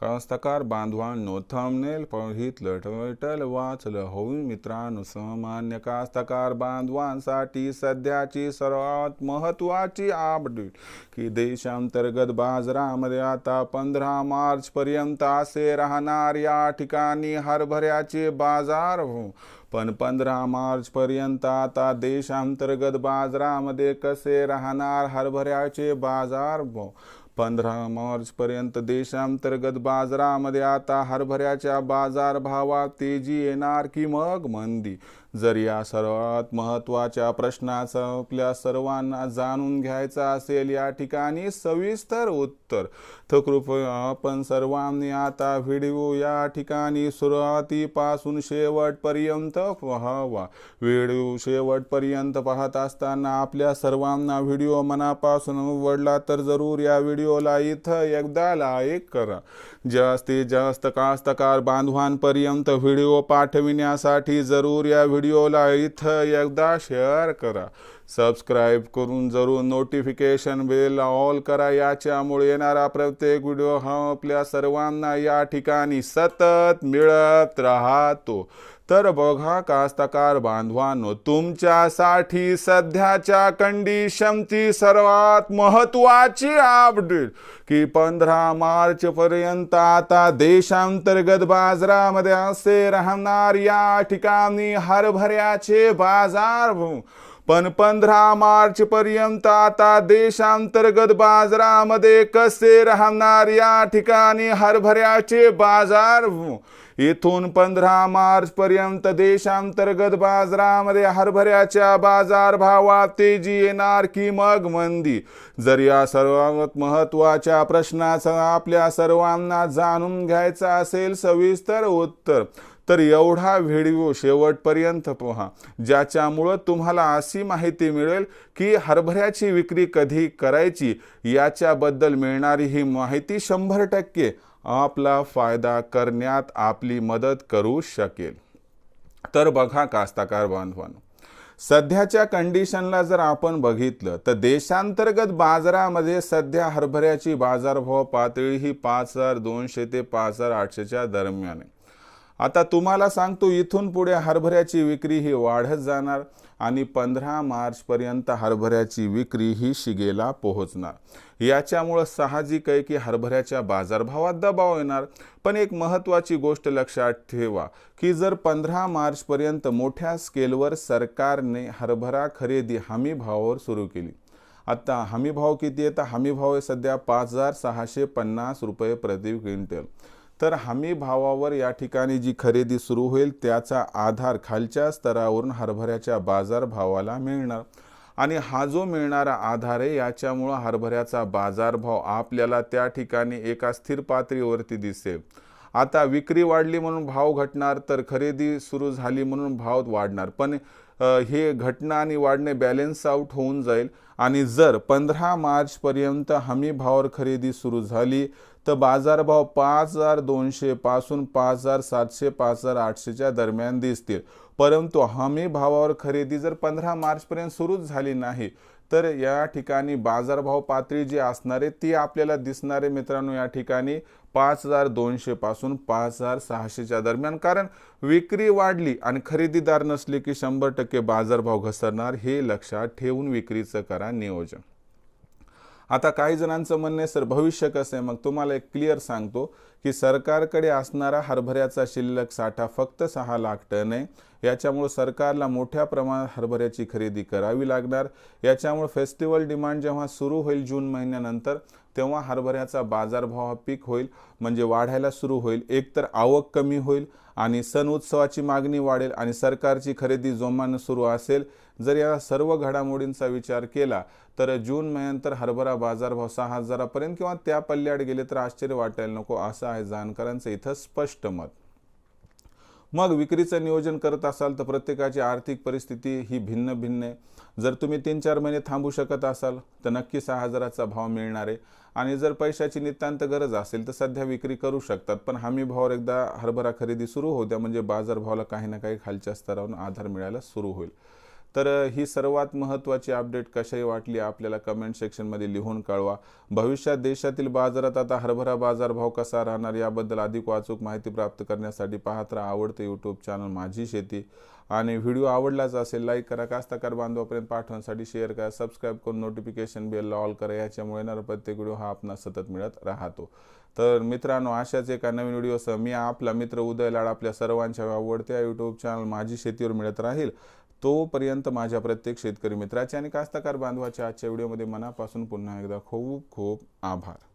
कास्तकार बांधवांनो थंबनेल बघितलं टायटल वाचलं होऊन मित्रांनो सामान्य कास्तकार बांधवांसाठी सध्याची सर्वात महत्त्वाची अपडेट की देशांतर्गत बाजारामध्ये आता पंधरा मार्च पर्यंत असे राहणार या ठिकाणी हरभऱ्याचे बाजार हो. पण पंधरा मार्च पर्यंत आता देशांतर्गत बाजारामध्ये कसे राहणार हरभऱ्याचे बाजार भाव पंधरा मार्च पर्यंत देशांतर्गत बाजारामध्ये आता हरभऱ्याच्या बाजारभावात तेजी येणार की मग मंदी? जर या सर्वात महत्त्वाच्या प्रश्नाचं आपल्या सर्वांना जाणून घ्यायचं असेल या ठिकाणी सविस्तर उत्तर तर कृपया आपण सर्वांनी आता व्हिडिओ या ठिकाणी सुरुवातीपासून शेवटपर्यंत पाहावा. व्हिडिओ शेवटपर्यंत पाहत असताना आपल्या सर्वांना व्हिडिओ मनापासून आवडला तर जरूर या व्हिडिओला इथं एकदा लाईक करा. जास्तीत जास्त कास्तकार बांधवांपर्यंत व्हिडिओ पाठविण्यासाठी जरूर या व्हिडिओ व्हिडिओला इथं एकदा शेअर करा. सबस्क्राईब करून जरूर नोटिफिकेशन बेल ऑल करा. याच्यामुळे येणारा प्रत्येक व्हिडिओ हा आपल्या सर्वांना या ठिकाणी सतत मिळत राहतो. तर बघा कास्तकार बांधवांनो तुमच्यासाठी सध्याच्या कंडिशनची सर्वात महत्त्वाची अपडेट की पंधरा मार्च पर्यंत आता देशांतर्गत बाजारामध्ये असे राहणार या ठिकाणी हरभऱ्याचे बाजार पण पंधरा मार्च पर्यंत आता देशांतर्गत बाजारामध्ये कसे राहणार या ठिकाणी हरभऱ्याचे बाजार? इथून पंधरा मार्च पर्यंत देशांतर्गत बाजारामध्ये हरभऱ्याच्या बाजार भावात तेजी येणार की मग मंदी? जर या सर्वात महत्त्वाच्या प्रश्नाचं आपल्या सर्वांना जाणून घ्यायचं असेल सविस्तर उत्तर तर एवढा व्हिडिओ शेवटपर्यंत पहा ज्याच्यामुळं तुम्हाला अशी माहिती मिळेल की हरभऱ्याची विक्री कधी करायची याच्याबद्दल मिळणारी ही माहिती शंभर टक्के आपला फायदा करण्यात आपली मदत करू शकेल. तर बघा कास्ताकार बांधवांनो सध्याच्या कंडिशनला जर आपण बघितलं तर देशांतर्गत बाजारामध्ये सध्या हरभऱ्याची बाजारभाव पातळी ही पाच हजार दोनशे ते पाच हजार आठशेच्या दरम्यान आहे. आता तुम्हाला सांगतो इथून पुढे हरभऱ्याची विक्री ही वाढत जाणार आणि पंधरा मार्चपर्यंत हरभऱ्याची विक्री ही शिगेला पोहोचणार. याच्यामुळं साहजिक आहे की हरभऱ्याच्या बाजारभावात दबाव येणार. पण एक महत्त्वाची गोष्ट लक्षात ठेवा की जर पंधरा मार्चपर्यंत मोठ्या स्केलवर सरकारने हरभरा खरेदी हमी भावावर सुरू केली. आता हमी भाव किती आहे? तर हमी भाव आहे सध्या पाच हजार सहाशे पन्नास रुपये प्रति क्विंटल. तर हमी भावावर या ठिकाणी जी खरेदी सुरू होईल त्याचा आधार खालच्या स्तरावरून हरभऱ्याच्या बाजार भावाला मिळणार. आणि हा जो मिळणारा आधार आहे याच्यामुळं हरभऱ्याचा बाजारभाव आपल्याला त्या ठिकाणी एका स्थिर पातळीवरती दिसेल. आता विक्री वाढली म्हणून भाव घटणार तर खरेदी सुरू झाली म्हणून भाव वाढणार. पण हे घटना आणि वाढणे बॅलेन्स आउट होऊन जाईल. आणि जर पंधरा मार्चपर्यंत हमी भावावर खरेदी सुरू झाली तर बाजारभाव पाच हजार दोनशे पासून पाच हजार सातशे पाच हजार आठशेच्या दरम्यान दिसतील. परंतु हमी भावावर खरेदी जर पंधरा मार्चपर्यंत सुरूच झाली नाही तर या ठिकाणी बाजारभाव पातळी जी असणारे ती आपल्याला दिसणारे मित्रांनो या ठिकाणी पाच हजार दोनशे पासून पाच हजार सहाशेच्या दरम्यान. कारण विक्री वाढली आणि खरेदीदार नसले की शंभर टक्के बाजारभाव घसरणार हे लक्षात ठेवून विक्रीचं करा नियोजन. आता काही जणांचं म्हणणं आहे सर भविष्य कसं आहे? मग तुम्हाला एक क्लिअर सांगतो की सरकारकडे असणारा हरभऱ्याचा शिल्लक साठा फक्त सहा लाख टन आहे. याच्यामुळं सरकारला मोठ्या प्रमाणात हरभऱ्याची खरेदी करावी लागणार. याच्यामुळं फेस्टिवल डिमांड जेव्हा सुरू होईल जून महिन्यानंतर तेव्हा हरभऱ्याचा बाजारभाव पीक होईल म्हणजे वाढायला सुरू होईल. एकतर आवक कमी होईल आणि सण उत्सवाची मागणी वाढेल आणि सरकारची खरेदी जोमानं सुरू असेल. जर या सर्व घडामोडींचा विचार केला तर जून महिन्यानंतर हरभरा बाजारभाव सहा हजारापर्यंत किंवा त्या पल्ल्याड गेले तर आश्चर्य वाटायला नको असं आहे जाणकारांचं इथं स्पष्ट मत. मग विक्रीचं नियोजन करत असाल तर प्रत्येकाची आर्थिक परिस्थिती ही भिन्न भिन्न आहे. जर तुम्ही तीन चार महिने थांबू शकत असाल तर नक्की सहा हजाराचा भाव मिळणार आहे. आणि जर पैशाची नितांत गरज असेल तर सध्या विक्री करू शकतात. पण हमी भावावर एकदा हरभरा खरेदी सुरू होत्या म्हणजे बाजारभावाला काही ना काही खालच्या स्तरावरून आधार मिळायला सुरू होईल. तर ही सर्वात महत्त्वाची अपडेट कशाही वाटली आपल्याला कमेंट सेक्शनमध्ये लिहून कळवा. भविष्यात देशातील बाजारात आता हरभरा बाजारभाव कसा राहणार याबद्दल अधिक वाचूक माहिती प्राप्त करण्यासाठी पाहत राहा आवडते यूट्यूब चॅनल माझी शेती. आणि व्हिडिओ आवडलाच असेल लाईक करा कास्तकार बांधवापर्यंत पाठवण्यासाठी शेअर करा सबस्क्राईब करून नोटिफिकेशन बेल ऑल करा याच्यामुळे येणारा प्रत्येक व्हिडिओ हा आपला सतत मिळत राहतो. तर मित्रांनो अशाच एका नवीन व्हिडिओसह मी आपला मित्र उदय लाड आपल्या सर्वांच्या आवडत्या यूट्यूब चॅनल माझी शेतीवर मिळत राहील. तोपर्यंत माझ्या प्रत्येक शेतकरी मित्राचे आणि कास्तकार बांधवाच्या आजच्या व्हिडिओमध्ये मनापासून पुन्हा एकदा खूप खूप आभार.